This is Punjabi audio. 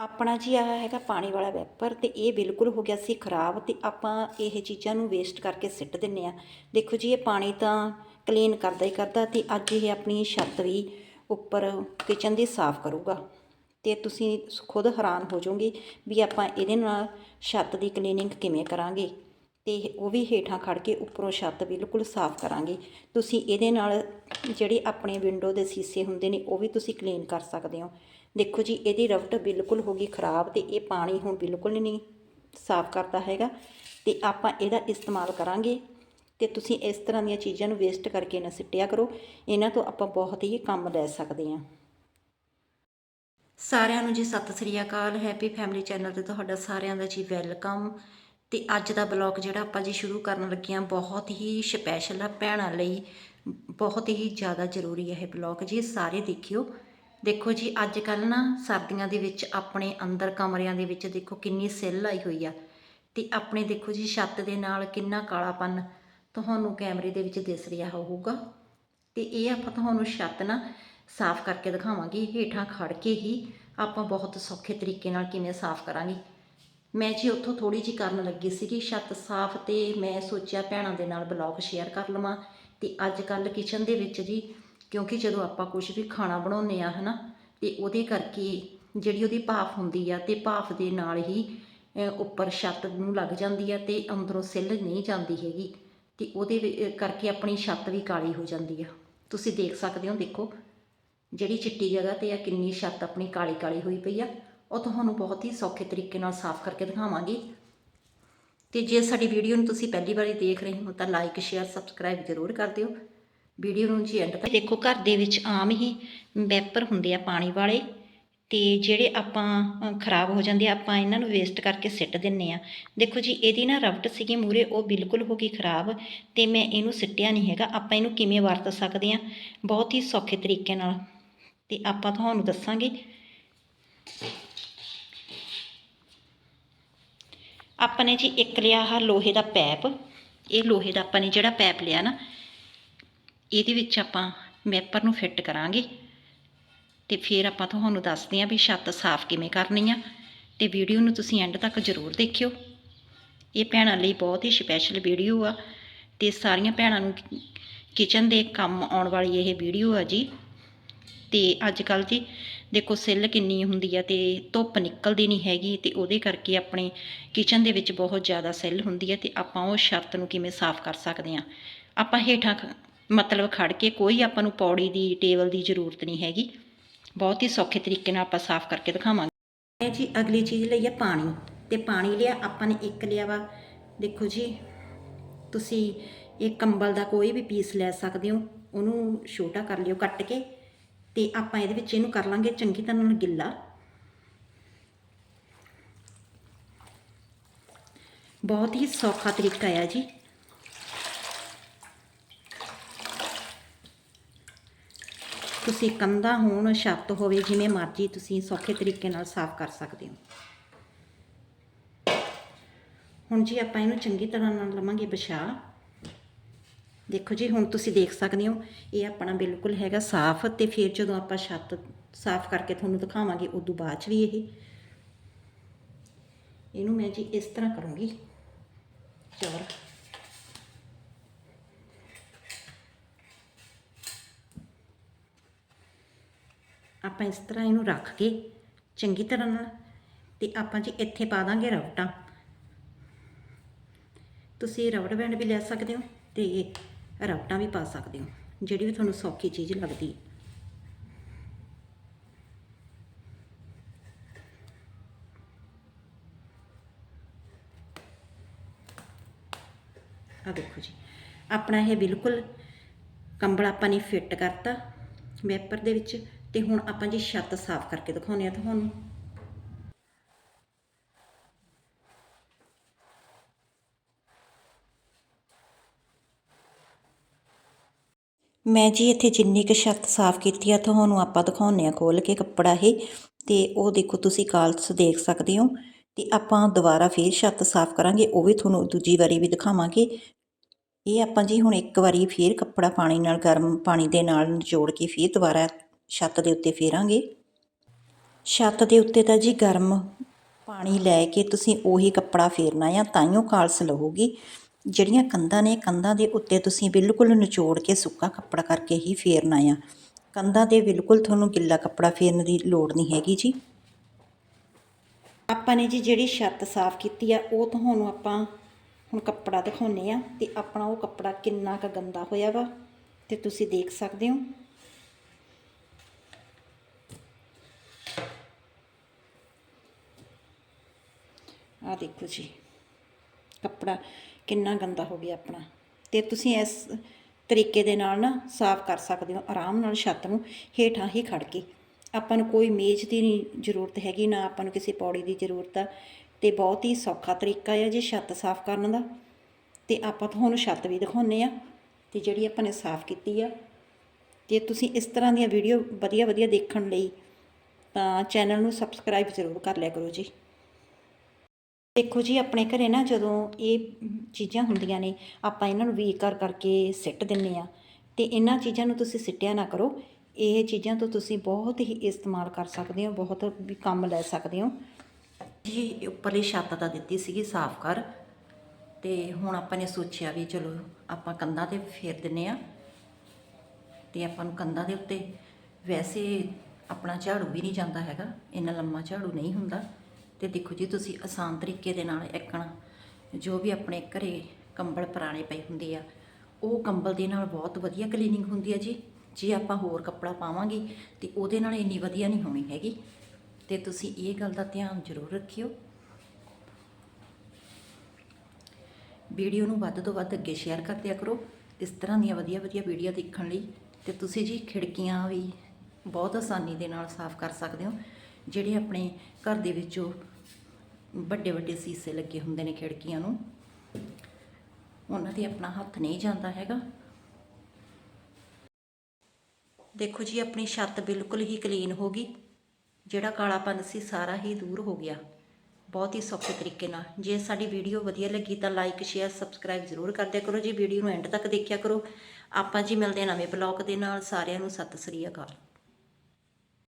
ਆਪਣਾ ਜੀ ਆਹ ਹੈਗਾ ਪਾਣੀ ਵਾਲਾ ਵੈਪਰ ਤੇ ਇਹ ਬਿਲਕੁਲ ਹੋ ਗਿਆ ਸੀ ਖਰਾਬ ਤੇ ਆਪਾਂ ਇਹ ਚੀਜ਼ਾਂ ਨੂੰ ਵੇਸਟ ਕਰਕੇ ਸਿੱਟ ਦਿੰਨੇ ਆ। ਦੇਖੋ ਜੀ, ਇਹ ਪਾਣੀ ਤਾਂ ਕਲੀਨ ਕਰਦਾ ਹੀ ਕਰਦਾ ਤੇ ਅੱਜ ਇਹ ਆਪਣੀ ਛੱਤ ਵੀ ਉੱਪਰ ਕਿਚਨ ਦੀ ਸਾਫ਼ ਕਰੂਗਾ। ਤੇ ਤੁਸੀਂ ਖੁਦ ਹੈਰਾਨ ਹੋ ਜਾਓਗੇ ਵੀ ਆਪਾਂ ਇਹਦੇ ਨਾਲ ਛੱਤ ਦੀ ਕਲੀਨਿੰਗ ਕਿਵੇਂ ਕਰਾਂਗੇ। ਅਤੇ ਉਹ ਵੀ ਹੇਠਾਂ ਖੜ੍ਹ ਕੇ ਉੱਪਰੋਂ ਛੱਤ ਬਿਲਕੁਲ ਸਾਫ਼ ਕਰਾਂਗੇ। ਤੁਸੀਂ ਇਹਦੇ ਨਾਲ ਜਿਹੜੇ ਆਪਣੇ ਵਿੰਡੋ ਦੇ ਸੀਸੇ ਹੁੰਦੇ ਨੇ, ਉਹ ਵੀ ਤੁਸੀਂ ਕਲੀਨ ਕਰ ਸਕਦੇ ਹੋ। ਦੇਖੋ ਜੀ, ਇਹਦੀ ਰਫਟ ਬਿਲਕੁਲ ਹੋ ਗਈ ਖਰਾਬ ਤੇ ਇਹ ਪਾਣੀ ਹੁਣ ਬਿਲਕੁਲ ਨਹੀਂ ਸਾਫ਼ ਕਰਦਾ ਹੈਗਾ ਤੇ ਆਪਾਂ ਇਹਦਾ ਇਸਤੇਮਾਲ ਕਰਾਂਗੇ ਤੇ ਤੁਸੀਂ ਇਸ ਤਰ੍ਹਾਂ ਦੀਆਂ ਚੀਜ਼ਾਂ ਨੂੰ ਵੇਸਟ ਕਰਕੇ ਨਾ ਸਿੱਟਿਆ ਕਰੋ। ਇਹਨਾਂ ਤੋਂ ਆਪਾਂ ਬਹੁਤ ਹੀ ਕੰਮ ਲੈ ਸਕਦੇ ਹਾਂ। ਸਾਰਿਆਂ ਨੂੰ ਜੀ, ਸਤਿ ਸ੍ਰੀ ਅਕਾਲ। ਹੈਪੀ ਫੈਮਿਲੀ ਚੈਨਲ ਤੇ ਤੁਹਾਡਾ ਸਾਰਿਆਂ ਦਾ ਜੀ ਵੈਲਕਮ ਤੇ ਅੱਜ ਦਾ ਬਲੌਗ ਜਿਹੜਾ ਆਪਾਂ ਜੀ ਸ਼ੁਰੂ ਕਰਨ ਲੱਗੇ ਹਾਂ, ਬਹੁਤ ਹੀ ਸਪੈਸ਼ਲ ਆ ਭੈਣਾਂ ਲਈ। ਬਹੁਤ ਹੀ ਜ਼ਿਆਦਾ ਜ਼ਰੂਰੀ ਹੈ ਇਹ ਬਲੌਗ ਜੀ ਸਾਰੇ ਦੇਖਿਓ। ਦੇਖੋ ਜੀ ਅੱਜ ਕੱਲ ਨਾ ਸਰਦੀਆਂ ਦੇ ਵਿੱਚ ਆਪਣੇ ਅੰਦਰ ਕਮਰਿਆਂ ਦੇ ਵਿੱਚ ਦੇਖੋ ਕਿੰਨੀ ਸਿੱਲ ਆਈ ਹੋਈ ਆ। ਤੇ ਆਪਣੇ ਦੇਖੋ ਜੀ, ਛੱਤ ਦੇ ਨਾਲ ਕਿੰਨਾ ਕਾਲਾਪਨ ਤੁਹਾਨੂੰ ਕੈਮਰੇ ਦੇ ਵਿੱਚ ਦਿਸ ਰਿਹਾ ਹੋਊਗਾ। ਤੇ ਇਹ ਆਪਾਂ ਤੁਹਾਨੂੰ ਛੱਤ ਨਾ ਸਾਫ਼ ਕਰਕੇ ਦਿਖਾਵਾਂਗੇ। ਹੇਠਾਂ ਖੜ ਕੇ ਹੀ ਆਪਾਂ ਬਹੁਤ ਸੌਖੇ ਤਰੀਕੇ ਨਾਲ ਕਿਵੇਂ ਸਾਫ਼ ਕਰਾਂਗੇ। ਮੈਂ ਜੀ ਉੱਥੋਂ ਥੋੜੀ ਜਿਹੀ ਕਰਨ ਲੱਗੀ ਸੀਗੀ ਛੱਤ ਸਾਫ਼ ਤੇ ਮੈਂ ਸੋਚਿਆ ਭੈਣਾਂ ਦੇ ਨਾਲ ਬਲੌਗ ਸ਼ੇਅਰ ਕਰ ਲਵਾਂ ਤੇ ਅੱਜ ਕੱਲ ਕਿਚਨ ਦੇ ਵਿੱਚ ਜੀ, ਕਿਉਂਕਿ ਜਦੋਂ ਆਪਾਂ ਕੁਝ ਵੀ ਖਾਣਾ ਬਣਾਉਂਦੇ ਆ ਹਨਾ, ਤੇ ਉਹਦੇ ਕਰਕੇ ਜਿਹੜੀ ਉਹਦੀ ਭਾਫ ਹੁੰਦੀ ਆ ਤੇ ਭਾਫ ਦੇ ਨਾਲ ਹੀ ਉੱਪਰ ਛੱਤ ਨੂੰ ਲੱਗ ਜਾਂਦੀ ਆ ਤੇ ਅੰਦਰੋਂ ਸਿੱਲ ਨਹੀਂ ਜਾਂਦੀ ਹੈਗੀ ਤੇ ਉਹਦੇ ਵਿ- ਕਰਕੇ ਆਪਣੀ ਛੱਤ ਵੀ ਕਾਲੀ ਹੋ ਜਾਂਦੀ ਆ। ਤੁਸੀਂ ਦੇਖ ਸਕਦੇ ਹੋ, ਦੇਖੋ, ਜਿਹੜੀ ਚਿੱਟੀ ਜਗ੍ਹਾ ਤੇ ਆ, ਕਿੰਨੀ ਛੱਤ ਆਪਣੀ ਕਾਲੀ ਕਾਲੀ ਹੋਈ ਪਈ ਆ। ਉਹ ਤੁਹਾਨੂੰ ਬਹੁਤ ਹੀ ਸੌਖੇ ਤਰੀਕੇ ਨਾਲ ਸਾਫ਼ ਕਰਕੇ ਦਿਖਾਵਾਂਗੀ। ਤੇ ਜੇ ਸਾਡੀ ਵੀਡੀਓ ਨੂੰ ਤੁਸੀਂ ਪਹਿਲੀ ਵਾਰੀ ਦੇਖ ਰਹੇ ਹੋ ਤਾਂ ਲਾਈਕ ਸ਼ੇਅਰ ਸਬਸਕ੍ਰਾਈਬ ਜ਼ਰੂਰ ਕਰ ਦਿਓ। ਵੀਡੀਓ ਨੂੰ ਜੀ ਐਂਡ ਤੱਕ ਦੇਖੋ, ਘਰ ਦੇ ਵਿੱਚ ਆਮ ਹੀ ਵੈਪਰ ਹੁੰਦੇ ਆ ਪਾਣੀ ਵਾਲੇ ਤੇ ਜਿਹੜੇ ਆਪਾਂ ਖਰਾਬ ਹੋ ਜਾਂਦੇ ਆ, ਆਪਾਂ ਇਹਨਾਂ ਨੂੰ ਵੇਸਟ ਕਰਕੇ ਸਿੱਟ ਦਿੰਨੇ ਆ। ਦੇਖੋ ਜੀ, ਇਹਦੀ ਨਾ ਰਫਟ ਸੀਗੀ ਮੂਰੇ ਉਹ ਬਿਲਕੁਲ ਹੋ ਗਈ ਖਰਾਬ ਤੇ ਮੈਂ ਇਹਨੂੰ ਸਿੱਟਿਆ ਨਹੀਂ ਹੈਗਾ। ਆਪਾਂ ਇਹਨੂੰ ਕਿਵੇਂ ਵਰਤ ਸਕਦੇ ਆ? ਬਹੁਤ ਹੀ ਸੌਖੇ ਤਰੀਕੇ ਨਾਲ। ਤੇ ਆਪਾਂ ਤੁਹਾਨੂੰ ਦੱਸਾਂਗੇ। ਆਪਾਂ ਨੇ ਜੀ ਇੱਕ ਲਿਆ ਆਹ ਲੋਹੇ ਦਾ ਪੈਪ। ਇਹ ਲੋਹੇ ਦਾ ਆਪਾਂ ਨੇ ਜਿਹੜਾ ਪੈਪ ਲਿਆ ਨਾ, ਇਹਦੇ ਵਿੱਚ ਆਪਾਂ ਮੈਪਰ ਨੂੰ ਫਿੱਟ ਕਰਾਂਗੇ। ਤੇ ਫਿਰ ਆਪਾਂ ਤੁਹਾਨੂੰ ਦੱਸਦੇ ਹਾਂ ਵੀ ਛੱਤ ਸਾਫ਼ ਕਿਵੇਂ ਕਰਨੀ ਆ। ਤੇ ਵੀਡੀਓ ਨੂੰ ਤੁਸੀਂ ਐਂਡ ਤੱਕ ਜ਼ਰੂਰ ਦੇਖਿਓ। ਇਹ ਭੈਣਾਂ ਲਈ ਬਹੁਤ ਹੀ ਸਪੈਸ਼ਲ ਵੀਡੀਓ ਆ। ਤੇ ਸਾਰੀਆਂ ਭੈਣਾਂ ਨੂੰ ਕਿਚਨ ਦੇ ਕੰਮ ਆਉਣ ਵਾਲੀ ਇਹ ਵੀਡੀਓ ਆ ਜੀ। ਤੇ ਅੱਜ ਕੱਲ ਜੀ ਦੇਖੋ ਸਿੱਲ ਕਿੰਨੀ ਹੁੰਦੀ ਆ ਤੇ ਧੁੱਪ ਨਿਕਲਦੀ ਨਹੀਂ ਹੈਗੀ ਤੇ ਉਹਦੇ ਕਰਕੇ ਆਪਣੇ ਕਿਚਨ ਦੇ ਵਿੱਚ ਬਹੁਤ ਜ਼ਿਆਦਾ ਸਿੱਲ ਹੁੰਦੀ ਆ ਤੇ ਆਪਾਂ ਉਹ ਸ਼ਰਤ ਨੂੰ ਕਿਵੇਂ ਸਾਫ਼ ਕਰ ਸਕਦੇ ਆ। ਆਪਾਂ ਹੇਠਾਂ ਖ- ਮਤਲਬ ਖੜ ਕੇ ਕੋਈ ਆਪਾਂ ਨੂੰ ਪੌੜੀ ਦੀ, ਟੇਬਲ ਦੀ ਜ਼ਰੂਰਤ ਨਹੀਂ ਹੈਗੀ। ਬਹੁਤ ਹੀ ਸੌਖੇ ਤਰੀਕੇ ਨਾਲ ਆਪਾਂ ਸਾਫ਼ ਕਰਕੇ ਦਿਖਾਵਾਂਗੇ। ਇਹ ਜੀ ਅਗਲੀ ਚੀਜ਼ ਲਈ ਆ ਪਾਣੀ ਤੇ ਪਾਣੀ ਲਿਆ, ਆਪਾਂ ਨੇ ਇੱਕ ਲਿਆ ਵਾ। ਦੇਖੋ ਜੀ, ਤੁਸੀਂ ਇਹ ਕੰਬਲ ਦਾ ਕੋਈ ਵੀ ਪੀਸ ਲੈ ਸਕਦੇ ਹੋ, ਉਹਨੂੰ ਛੋਟਾ ਕਰ ਲਿਓ ਕੱਟ ਕੇ। ਤੇ ਆਪਾਂ ਇਹਦੇ ਵਿੱਚ ਇਹਨੂੰ ਕਰ ਲਾਂਗੇ ਚੰਗੀ ਤਰ੍ਹਾਂ ਨਾਲ ਗਿੱਲਾ। ਬਹੁਤ ਹੀ ਸੌਖਾ ਤਰੀਕਾ ਆ ਜੀ। ਤੁਸੀਂ ਕੰਧਾ ਹੋਣ ਛੱਤ ਹੋਵੇ, ਜਿਵੇਂ ਮਰਜ਼ੀ ਤੁਸੀਂ ਸੌਖੇ ਤਰੀਕੇ ਨਾਲ ਸਾਫ਼ ਕਰ ਸਕਦੇ ਹੋ। ਹੁਣ ਜੀ ਆਪਾਂ ਇਹਨੂੰ ਚੰਗੀ ਤਰ੍ਹਾਂ ਨਾਲ ਲਵਾਂਗੇ ਵਿਛਾ। ਦੇਖੋ ਜੀ, ਹੁਣ ਤੁਸੀਂ ਦੇਖ ਸਕਦੇ ਹੋ, ਇਹ ਆਪਣਾ ਬਿਲਕੁਲ ਹੈਗਾ ਸਾਫ਼ ਤੇ ਫਿਰ ਜਦੋਂ ਆਪਾਂ ਛੱਤ ਸਾਫ਼ ਕਰਕੇ ਤੁਹਾਨੂੰ ਦਿਖਾਵਾਂਗੇ, ਉਦੋਂ ਬਾਅਦ ਚ ਵੀ ਇਹ। ਇਹਨੂੰ ਮੈਂ ਜੀ ਇਸ ਤਰ੍ਹਾਂ ਕਰੂੰਗੀ। ਚੌਰ ਆਪਾਂ ਇਸ ਤਰ੍ਹਾਂ ਇਹਨੂੰ ਰੱਖ ਕੇ ਚੰਗੀ ਤਰ੍ਹਾਂ ਨਾਲ ਤੇ ਆਪਾਂ ਜੀ ਇੱਥੇ ਪਾ ਦਾਂਗੇ ਰਵਟਾਂ ਤੁਸੀਂ ਰਬੜ ਬੈਂਡ ਵੀ ਲੈ ਸਕਦੇ ਹੋ ਤੇ ਰਬਟਾਂ ਵੀ ਪਾ ਸਕਦੇ ਹੋ, ਜਿਹੜੀ ਵੀ ਤੁਹਾਨੂੰ ਸੌਖੀ ਚੀਜ਼ ਲੱਗਦੀ। ਹੈ ਆ ਦੇਖੋ ਜੀ, ਆਪਣਾ ਇਹ ਬਿਲਕੁਲ ਕੰਬਲ ਆਪਾਂ ਨੇ ਫਿੱਟ ਕਰਤਾ ਮੈਪਰ ਦੇ ਵਿੱਚ, ਤੇ ਹੁਣ ਆਪਾਂ ਜੀ ਛੱਤ ਸਾਫ਼ ਕਰਕੇ ਦਿਖਾਉਂਦੇ ਆ ਤੁਹਾਨੂੰ। ਮੈਂ ਜੀ ਇੱਥੇ ਜਿੰਨੀ ਕੁ ਛੱਤ ਸਾਫ਼ ਕੀਤੀ ਆ ਤੁਹਾਨੂੰ ਆਪਾਂ ਦਿਖਾਉਂਦੇ ਆ ਖੋਲ ਕੇ ਕੱਪੜਾ ਇਹ। ਤੇ ਉਹ ਦੇਖੋ ਤੁਸੀਂ ਕਾਲਸ ਦੇਖ ਸਕਦੇ ਹੋ। ਤੇ ਆਪਾਂ ਦੁਬਾਰਾ ਫੇਰ ਛੱਤ ਸਾਫ਼ ਕਰਾਂਗੇ, ਉਹ ਵੀ ਤੁਹਾਨੂੰ ਦੂਜੀ ਵਾਰੀ ਵੀ ਦਿਖਾਵਾਂਗੇ। ਇਹ ਆਪਾਂ ਜੀ ਹੁਣ ਇੱਕ ਵਾਰੀ ਫੇਰ ਕੱਪੜਾ ਪਾਣੀ ਨਾਲ, ਗਰਮ ਪਾਣੀ ਦੇ ਨਾਲ ਨਿਚੋੜ ਕੇ ਫੇਰ ਦੁਬਾਰਾ ਛੱਤ ਦੇ ਉੱਤੇ ਫੇਰਾਂਗੇ। ਛੱਤ ਦੇ ਉੱਤੇ ਤਾਂ ਜੀ ਗਰਮ ਪਾਣੀ ਲੈ ਕੇ ਤੁਸੀਂ ਉਹੀ ਕੱਪੜਾ ਫੇਰਨਾ ਆ ਤਾਈਓ ਕਾਲਸ ਲਹੂਗੀ। ਜਿਹੜੀਆਂ ਕੰਧਾਂ ਨੇ, ਕੰਧਾਂ ਦੇ ਉੱਤੇ ਤੁਸੀਂ ਬਿਲਕੁਲ ਨਿਚੋੜ ਕੇ ਸੁੱਕਾ ਕੱਪੜਾ ਕਰਕੇ ਹੀ ਫੇਰਨਾ ਆ। ਕੰਧਾਂ ਤੇ ਬਿਲਕੁਲ ਤੁਹਾਨੂੰ ਗਿੱਲਾ ਕੱਪੜਾ ਫੇਰਨ ਦੀ ਲੋੜ ਨਹੀਂ ਹੈਗੀ ਜੀ। ਆਪਾਂ ਨੇ ਜੀ ਜਿਹੜੀ ਛੱਤ ਸਾਫ਼ ਕੀਤੀ ਆ, ਉਹ ਤੁਹਾਨੂੰ ਆਪਾਂ ਹੁਣ ਕੱਪੜਾ ਦਿਖਾਉਨੇ ਆ ਤੇ ਆਪਣਾ ਉਹ ਕੱਪੜਾ ਕਿੰਨਾ ਕੁ ਗੰਦਾ ਹੋਇਆ ਵਾ ਤੇ ਤੁਸੀਂ ਦੇਖ ਸਕਦੇ ਹੋ। ਆ ਦੇਖੋ ਜੀ, ਕੱਪੜਾ ਕਿੰਨਾ ਗੰਦਾ ਹੋ ਗਿਆ ਆਪਣਾ। ਤੇ ਤੁਸੀਂ ਇਸ ਤਰੀਕੇ ਦੇ ਨਾਲ ਨਾ ਸਾਫ਼ ਕਰ ਸਕਦੇ ਹੋ, ਆਰਾਮ ਨਾਲ ਛੱਤ ਨੂੰ ਹੇਠਾਂ ਹੀ ਖੜ ਕੇ। ਆਪਾਂ ਨੂੰ ਕੋਈ ਮੇਜ਼ ਦੀ ਨਹੀਂ ਜ਼ਰੂਰਤ ਹੈਗੀ, ਨਾ ਆਪਾਂ ਨੂੰ ਕਿਸੇ ਪੌੜੀ ਦੀ ਜ਼ਰੂਰਤ ਆ। ਤੇ ਬਹੁਤ ਹੀ ਸੌਖਾ ਤਰੀਕਾ ਹੈ ਜੀ ਛੱਤ ਸਾਫ਼ ਕਰਨ ਦਾ। ਤੇ ਆਪਾਂ ਤੁਹਾਨੂੰ ਛੱਤ ਵੀ ਦਿਖਾਉਨੇ ਆ ਤੇ ਜਿਹੜੀ ਆਪਾਂ ਨੇ ਸਾਫ਼ ਕੀਤੀ ਆ। ਤੇ ਤੁਸੀਂ ਇਸ ਤਰ੍ਹਾਂ ਦੀਆਂ ਵੀਡੀਓ ਵਧੀਆ ਵਧੀਆ ਦੇਖਣ ਲਈ ਤਾਂ ਚੈਨਲ ਨੂੰ ਸਬਸਕ੍ਰਾਈਬ ਜ਼ਰੂਰ ਕਰ ਲਿਆ ਕਰੋ ਜੀ। ਦੇਖੋ ਜੀ, ਆਪਣੇ ਘਰੇ ਨਾ ਜਦੋਂ ਇਹ ਚੀਜ਼ਾਂ ਹੁੰਦੀਆਂ ਨੇ, ਆਪਾਂ ਇਹਨਾਂ ਨੂੰ ਵੀ ਕਰ ਕਰਕੇ ਸਿੱਟ ਦਿੰਨੇ ਆ ਤੇ ਇਹਨਾਂ ਚੀਜ਼ਾਂ ਨੂੰ ਤੁਸੀਂ ਸਿੱਟਿਆ ਨਾ ਕਰੋ। ਇਹ ਚੀਜ਼ਾਂ ਤੋਂ ਤੁਸੀਂ ਬਹੁਤ ਹੀ ਇਸਤੇਮਾਲ ਕਰ ਸਕਦੇ ਹੋ, ਬਹੁਤ ਵੀ ਕੰਮ ਲੈ ਸਕਦੇ ਹੋ। ਜੀ, ਉੱਪਰਲੀ ਛੱਤ ਤਾਂ ਦਿੱਤੀ ਸੀਗੀ ਸਾਫ਼ ਕਰ। ਤੇ ਹੁਣ ਆਪਾਂ ਨੇ ਸੋਚਿਆ ਵੀ ਚਲੋ ਆਪਾਂ ਕੰਧਾਂ ਤੇ ਫੇਰ ਦਿੰਨੇ ਆ ਤੇ ਆਪਾਂ ਨੂੰ ਕੰਧਾਂ ਦੇ ਉੱਤੇ ਵੈਸੇ ਆਪਣਾ ਝਾੜੂ ਵੀ ਨਹੀਂ ਜਾਂਦਾ ਹੈਗਾ। ਇੰਨਾ ਲੰਮਾ ਝਾੜੂ ਨਹੀਂ ਹੁੰਦਾ। ਤੇ ਦੇਖੋ ਜੀ ਤੁਸੀਂ ਆਸਾਨ ਤਰੀਕੇ ਦੇ ਨਾਲ ਇੱਕਣਾ ਜੋ ਵੀ ਆਪਣੇ ਘਰੇ ਕੰਬਲ ਪੁਰਾਣੇ ਪਏ ਹੁੰਦੇ ਆ, ਉਹ ਕੰਬਲ ਦੇ ਨਾਲ ਬਹੁਤ ਵਧੀਆ ਕਲੀਨਿੰਗ ਹੁੰਦੀ ਆ ਜੀ। ਜੇ ਆਪਾਂ ਹੋਰ ਕੱਪੜਾ ਪਾਵਾਂਗੇ ਤੇ ਉਹਦੇ ਨਾਲ ਇੰਨੀ ਵਧੀਆ ਨਹੀਂ ਹੋਣੀ ਹੈਗੀ। ਤੇ ਤੁਸੀਂ ਇਹ ਗੱਲ ਦਾ ਧਿਆਨ ਜ਼ਰੂਰ ਰੱਖਿਓ। ਵੀਡੀਓ ਨੂੰ ਵੱਧ ਤੋਂ ਵੱਧ ਅੱਗੇ ਸ਼ੇਅਰ ਕਰਦਿਆ ਕਰੋ। ਇਸ ਤਰ੍ਹਾਂ ਦੀਆਂ ਵਧੀਆ ਵਧੀਆ ਵੀਡੀਓ ਦੇਖਣ ਲਈ ਤੇ ਤੁਸੀਂ ਜੀ ਖਿੜਕੀਆਂ ਵੀ ਬਹੁਤ ਆਸਾਨੀ ਦੇ ਨਾਲ ਸਾਫ਼ ਕਰ ਸਕਦੇ ਹੋ। ਜਿਹੜੇ ਆਪਣੇ ਘਰ ਦੇ ਵਿੱਚੋਂ ਵੱਡੇ ਵੱਡੇ ਸੀਸੇ ਲੱਗੇ ਹੁੰਦੇ ਨੇ ਖਿੜਕੀਆਂ ਨੂੰ, ਉਹਨਾਂ ਤੇ ਆਪਣਾ ਹੱਥ ਨਹੀਂ ਜਾਂਦਾ ਹੈਗਾ। ਦੇਖੋ ਜੀ, ਆਪਣੀ ਛੱਤ ਬਿਲਕੁਲ ਹੀ ਕਲੀਨ ਹੋ ਗਈ। ਜਿਹੜਾ ਕਾਲਾਪਨ ਸੀ, ਸਾਰਾ ਹੀ ਦੂਰ ਹੋ ਗਿਆ। ਬਹੁਤ ਹੀ ਸੌਖੇ ਤਰੀਕੇ ਨਾਲ। ਜੇ ਸਾਡੀ ਵੀਡੀਓ ਵਧੀਆ ਲੱਗੀ ਤਾਂ ਲਾਈਕ ਸ਼ੇਅਰ ਸਬਸਕ੍ਰਾਈਬ ਜ਼ਰੂਰ ਕਰਦਿਆ ਕਰੋ। ਜੀ ਵੀਡੀਓ ਨੂੰ ਐਂਡ ਤੱਕ ਦੇਖਿਆ ਕਰੋ, ਆਪਾਂ ਜੀ ਮਿਲਦੇ ਹਾਂ ਨਵੇਂ ਬਲੌਗ ਦੇ ਨਾਲ। ਸਾਰਿਆਂ ਨੂੰ ਸਤਿ ਸ੍ਰੀ ਅਕਾਲ।